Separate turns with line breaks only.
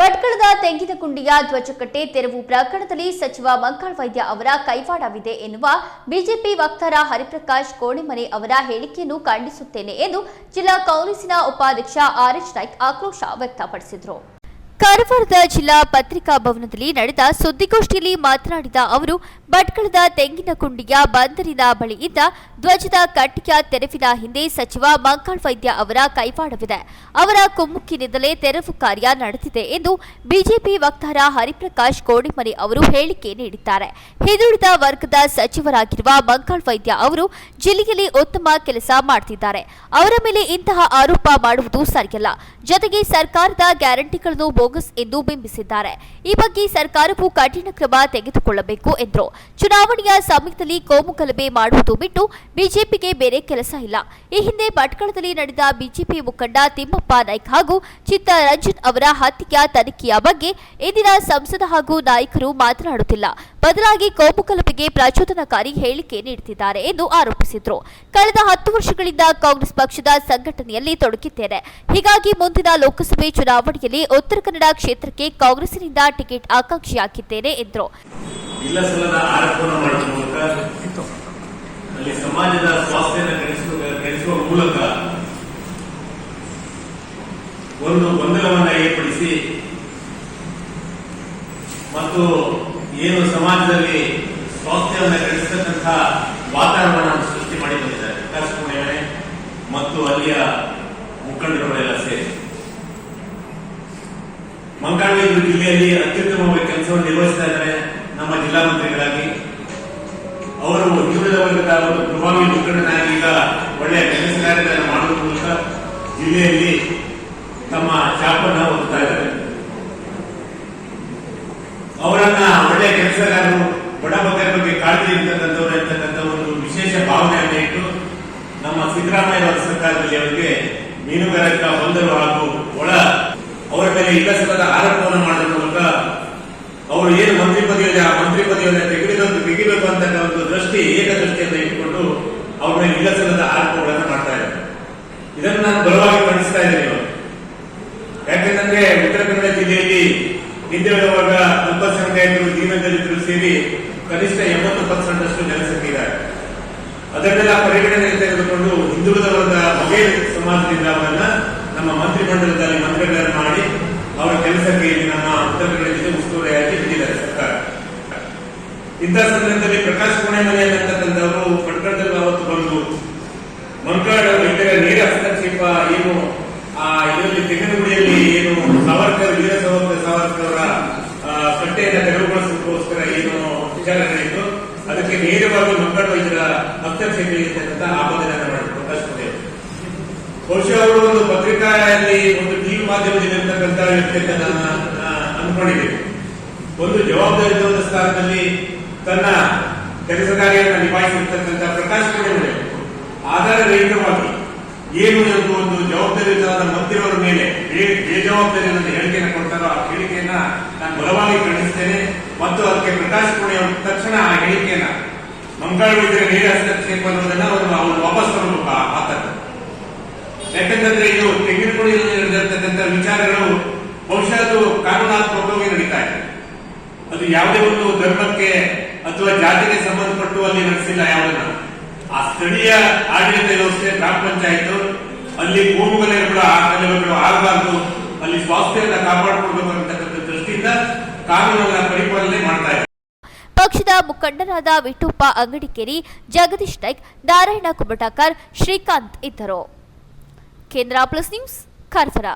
ಭಟ್ಕಳದ ತೆಂಗಿನಕುಂಡಿಯ ಧ್ವಜಕಟ್ಟೆ ತೆರವು ಪ್ರಕರಣದಲ್ಲಿ ಸಚಿವ ಮಂಕಾಳ್ ವೈದ್ಯ ಅವರ ಕೈವಾಡವಿದೆ ಎನ್ನುವ ಬಿಜೆಪಿ ವಕ್ತಾರ ಹರಿಪ್ರಕಾಶ್ ಕೋಣೆಮನೆ ಅವರ ಹೇಳಿಕೆಯನ್ನು ಖಂಡಿಸುತ್ತೇನೆ ಎಂದು ಜಿಲ್ಲಾ ಕಾಂಗ್ರೆಸ್ಸಿನ ಉಪಾಧ್ಯಕ್ಷ ಆರ್ಎಚ್ ನಾಯ್ಕ್ ಆಕ್ರೋಶ ವ್ಯಕ್ತಪಡಿಸಿದರು. ಕಾರವಾರದ ಜಿಲ್ಲಾ ಪತ್ರಿಕಾ ಭವನದಲ್ಲಿ ನಡೆದ ಸುದ್ದಿಗೋಷ್ಠಿಯಲ್ಲಿ ಮಾತನಾಡಿದ ಅವರು, ಭಟ್ಕಳದ ತೆಂಗಿನ ಕುಂಡಿಯ ಬಂದರಿನ ಬಳಿ ಇದ್ದ ಧ್ವಜದ ಕಟ್ಟಿಯ ತೆರವಿನ ಹಿಂದೆ ಸಚಿವ ಮಂಕಾಳ್ ವೈದ್ಯ ಅವರ ಕೈವಾಡವಿದೆ. ಅವರ ಕುಮ್ಮುಕ್ಕಿನಿಂದಲೇ ತೆರವು ಕಾರ್ಯ ನಡೆದಿದೆ ಎಂದು ಬಿಜೆಪಿ ವಕ್ತಾರ ಹರಿಪ್ರಕಾಶ್ ಕೋಡಿಮನಿ ಅವರು ಹೇಳಿಕೆ ನೀಡಿದ್ದಾರೆ. ಹಿಂದುಳಿದ ವರ್ಗದ ಸಚಿವರಾಗಿರುವ ಮಂಕಾಳ್ ವೈದ್ಯ ಅವರು ಜಿಲ್ಲೆಯಲ್ಲಿ ಉತ್ತಮ ಕೆಲಸ ಮಾಡುತ್ತಿದ್ದಾರೆ ಅವರ ಮೇಲೆ ಇಂತಹ ಆರೋಪ ಮಾಡುವುದು ಸರಿಯಲ್ಲ. ಜೊತೆಗೆ ಸರ್ಕಾರದ ಗ್ಯಾರಂಟಿಗಳನ್ನು ಬೋಗಸ್ ಎಂದು ಬಿಂಬಿಸಿದ್ದಾರೆ. ಈ ಬಗ್ಗೆ ಸರ್ಕಾರವು ಕಠಿಣ ಕ್ರಮ ತೆಗೆದುಕೊಳ್ಳಬೇಕು ಎಂದರು. ಚುನಾವಣೆಯ ಸಮಯದಲ್ಲಿ ಕೋಮು ಗಲಭೆ ಮಾಡುವುದು ಬಿಟ್ಟು ಬಿಜೆಪಿಗೆ ಬೇರೆ ಕೆಲಸ ಇಲ್ಲ. ಈ ಹಿಂದೆ ಭಟ್ಕಳದಲ್ಲಿ ನಡೆದ ಬಿಜೆಪಿ ಮುಖಂಡ ತಿಮ್ಮಪ್ಪ ನಾಯ್ಕ ಹಾಗೂ ಚಿತ್ತರಂಜನ್ ಅವರ ಹತ್ಯೆಯ ತನಿಖೆಯ ಬಗ್ಗೆ ಇಂದಿನ ಸಂಸದ ಹಾಗೂ ನಾಯಕರು ಮಾತನಾಡುತ್ತಿಲ್ಲ. ಬದಲಾಗಿ ಕೋಮು ಗಲಭೆಗೆ ಪ್ರಚೋದನಕಾರಿ ಹೇಳಿಕೆ ನೀಡುತ್ತಿದ್ದಾರೆ ಎಂದು ಆರೋಪಿಸಿದರು. ಕಳೆದ ಹತ್ತು ವರ್ಷಗಳಿಂದ ಕಾಂಗ್ರೆಸ್ ಪಕ್ಷದ ಸಂಘಟನೆಯಲ್ಲಿ ತೊಡಗಿದ್ದೇನೆ. ಹೀಗಾಗಿ ಮುಂದಿನ ಲೋಕಸಭೆ ಚುನಾವಣೆಯಲ್ಲಿ ಉತ್ತರ ಕನ್ನಡ ಕ್ಷೇತ್ರಕ್ಕೆ ಕಾಂಗ್ರೆಸ್ನಿಂದ ಟಿಕೆಟ್ ಆಕಾಂಕ್ಷಿಯಾಗಿದ್ದೇನೆ, ಎಂದರು.
ಸಮಾಜದ ಮೂಲಕ ಒಂದು ಗೊಂದಲವನ್ನು ಏರ್ಪಡಿಸಿ ಮತ್ತು ಏನು ಸಮಾಜದಲ್ಲಿ ಸ್ವಾಸ್ಥ್ಯವನ್ನು ಕೆಡಿಸತಕ್ಕಂಥ ವಾತಾವರಣವನ್ನು ಸೃಷ್ಟಿ ಮಾಡಿ ಬಂದಿದ್ದಾರೆ. ವಿಕಾಸ್ ಮತ್ತು ಅಲ್ಲಿಯ ಮುಖಂಡರುಗಳೆಲ್ಲ ಸೇರಿ. ಮಂಗಳೂರು ಜಿಲ್ಲೆಯಲ್ಲಿ ಅತ್ಯುತ್ತಮವಾಗಿ ಕೆಲಸವನ್ನು ನಿರ್ವಹಿಸ್ತಾ ಇದ್ದಾರೆ ನಮ್ಮ ಜಿಲ್ಲಾ ಮಂತ್ರಿಗಳಾಗಿ. ಅವರು ಹಿಂದುಳಿದ ವರ್ಗದ ಒಂದು ಪ್ರಭಾವಿ ಮುಖಂಡನಾಗಿ ಈಗ ಒಳ್ಳೆಯ ಕೆಲಸ ಕಾರ್ಯಗಳನ್ನು ಮಾಡುವ ಮೂಲಕ ಜಿಲ್ಲೆಯಲ್ಲಿ ತಮ್ಮ ಚಾಪನ್ನು ಹೊತ್ತಾ ಇದ್ದಾರೆ. ಅವರನ್ನ ಒಳ್ಳೆಯ ಕೆಲಸಗಾರರು ಬಡಬಗ್ಗರ ಬಗ್ಗೆ ಕಾಳಜಿ ಇರ್ತಕ್ಕಂಥವ್ರು ಇರ್ತಕ್ಕಂಥ ಒಂದು ವಿಶೇಷ ಭಾವನೆಯನ್ನು ಇಟ್ಟು ನಮ್ಮ ಸಿದ್ದರಾಮಯ್ಯ ಸರ್ಕಾರದಲ್ಲಿ ಅವರಿಗೆ ಮೀನುಗಾರಿಕಾ ಬಂದರು ಹಾಗೂ ಒಳ ಅವರ ಮೇಲೆ ಇಲ್ಲಸಲ್ಲದ ಆರೋಪವನ್ನು ಮಾಡುವ ಮೂಲಕ ಅವರು ಏನು ಮಂತ್ರಿ ಪದವಿಯಲ್ಲಿ, ಆ ಮಂತ್ರಿ ಪದವಿಯನ್ನು ತೆಗೆದು ತೆಗಿಬೇಕು ಅಂತ ಒಂದು ದೃಷ್ಟಿ ಏಕದೃಷ್ಟಿಯನ್ನು ಇಟ್ಟುಕೊಂಡು ಅವ್ರ ಮೇಲೆ ಇಲ್ಲಸಲ್ಲದ ಆರೋಪಗಳನ್ನು ಮಾಡ್ತಾ ಇದ್ದಾರೆ ಇದನ್ನು ನಾನು ಬಲವಾಗಿ ಖಂಡಿಸ್ತಾ ಇದ್ದೇನೆ. ಯಾಕೆಂದ್ರೆ ಉತ್ತರ ಕನ್ನಡ ಜಿಲ್ಲೆಯಲ್ಲಿ ಸಂಖ್ಯೆಯಲ್ಲಿ ಅಲ್ಪಸಂಖ್ಯಾತರು ದೀನದಲಿತರು ಸೇರಿ ಕನಿಷ್ಠ ಎಂಬತ್ತು ಪರ್ಸೆಂಟ್ ಅಷ್ಟು ಇದ್ದಾರೆ ಅದನ್ನೆಲ್ಲ ಪರಿಗಣನೆ ತೆಗೆದುಕೊಂಡು ಹಿಂದುಳಿದ ವರ್ಗ ಸಮಾಜದಿಂದ ಅವರನ್ನ ನಮ್ಮ ಮಂತ್ರಿಮಂಡಲದಲ್ಲಿ ಮಂತ್ರಿಗಳನ್ನು ಮಾಡಿ ಅವರ ಕೆಲಸಕ್ಕೆ ಇಲ್ಲಿ ನಮ್ಮ ಉತ್ತರಗಳ ಜೊತೆ ಜಿಲ್ಲೆ ಉಸ್ತುವಾರಿಯಾಗಿ ಬಿಟ್ಟಿದ್ದಾರೆ ಸರ್ಕಾರ. ಇಂತಹ ಸಂದರ್ಭದಲ್ಲಿ ಪ್ರಕಾಶ್ ಕೋಣೆಮನೆ ಅನ್ನತಕ್ಕಂಥವರು ಪಟ್ಕಳದಲ್ಲಿ ಅವತ್ತು ಬಂದು ಮಂತ್ರಿಗಳ ವೈದ್ಯರ ನೇರ ಹಸ್ತಕ್ಷೇಪ ಏನು, ಆ, ಇದರಲ್ಲಿ ತೆಂಗಿನಗುಡಿಯಲ್ಲಿ ಏನು ಸಾವರ್ಕರ್, ವೀರ ಸಾವರ್ಕರ್ ಸಾವರ್ಕರ್ ಕಟ್ಟೆಯನ್ನು ತೆರವುಗೊಳಿಸೋದಕ್ಕೋಸ್ಕರ ಏನು ವಿಚಾರಗಳಿತ್ತು ಅದಕ್ಕೆ ನೇರವಾಗಿ ಮಂಕಾಡ ಇದರ ಹಸ್ತಕ್ಷೇಪ ಇರ್ತಕ್ಕಂಥ ಕೋಣೆ ಬಹುಶಃ ಅವರು ಒಂದು ಪತ್ರಿಕೆಯಲ್ಲಿ ಒಂದು ಟಿವಿ ಮಾಧ್ಯಮದಲ್ಲಿ ವ್ಯಕ್ತಿ ಅಂತ ನಾನು ಅನ್ಕೊಂಡಿದ್ದೇನೆ ಒಂದು ಜವಾಬ್ದಾರಿಯುತ ಸ್ಥಾನದಲ್ಲಿ ತನ್ನ ಕೆಲಸ ಕಾರ್ಯವನ್ನು ನಿಭಾಯಿಸಿರ್ತಕ್ಕಂಥ ಪ್ರಕಾಶ್ ಕೋಣೆ ಆಧಾರ ರಹಿತವಾಗಿ ಏನು ಎಂದು ಒಂದು ಜವಾಬ್ದಾರಿಯುತವಾದ ಮಂತ್ರಿಯವರ ಮೇಲೆ ಬೇ- ಬೇಜವಾಬ್ದಾರಿಯಾದ ಹೇಳಿಕೆಯನ್ನು ಕೊಡ್ತಾರೋ ಆ ಹೇಳಿಕೆಯನ್ನ ನಾನು ಬಲವಾಗಿ ಖಂಡಿಸ್ತೇನೆ. ಮತ್ತು ಅದಕ್ಕೆ ಪ್ರಕಾಶ್ ಕೋಣೆ ತಕ್ಷಣ ಆ ಹೇಳಿಕೆಯನ್ನ ಮಂಗಳೂರಿನ ನೇರ ಹಸ್ತಕ್ಷೇಪ ಅನ್ನೋದನ್ನ ಅವರು ವಾಪಸ್ ತರಬೇಕು ಆ ಮಾತನ್ನು ಯಾಕಂತಂದ್ರೆ ಇದು ತೆಂಗಿನಗುಡಿಯಲ್ಲಿ ನಡೆದಿರ್ತಕ್ಕಂಥ ವಿಚಾರಗಳು ಬಹುಶಃ ಅದು ಕಾನೂನಾತ್ಮಕವಾಗಿ ನಡೀತಾ ಇದೆ. ಅದು ಯಾವುದೇ ಒಂದು ಧರ್ಮಕ್ಕೆ ಅಥವಾ ಜಾತಿಗೆ ಸಂಬಂಧಪಟ್ಟು ಅಲ್ಲಿ ನಡೆಸಿಲ್ಲ ಯಾವುದನ್ನ. ಆ ಸ್ಥಳೀಯ ಆಡಳಿತ ವ್ಯವಸ್ಥೆ, ಗ್ರಾಮ ಪಂಚಾಯತ್ ಅಲ್ಲಿ ಭೂಮಿಗಲೆಗಳು ಆ ಕಲೆಗಳು ಆಗಬಾರ್ದು. ಅಲ್ಲಿ ಸ್ವಾಸ್ಥ್ಯದ ಕಾಪಾಡಿಕೊಳ್ಬೇಕು ದೃಷ್ಟಿಯಿಂದ ಕಾನೂನನ್ನ ಪರಿಪಾಲನೆ ಮಾಡ್ತಾ ಇದೆ.
ಪಕ್ಷದ ಮುಖಂಡರಾದ ವಿಠುಪ್ಪ ಅಂಗಡಿಕೇರಿ, ಜಗದೀಶ್ ನಾಯ್ಕ್, ನಾರಾಯಣ ಕುಮಟಾಕರ್, ಶ್ರೀಕಾಂತ್ ಇದ್ದರು. కేంద్ర ప్లస్ న్యూస్ కర్ఫరా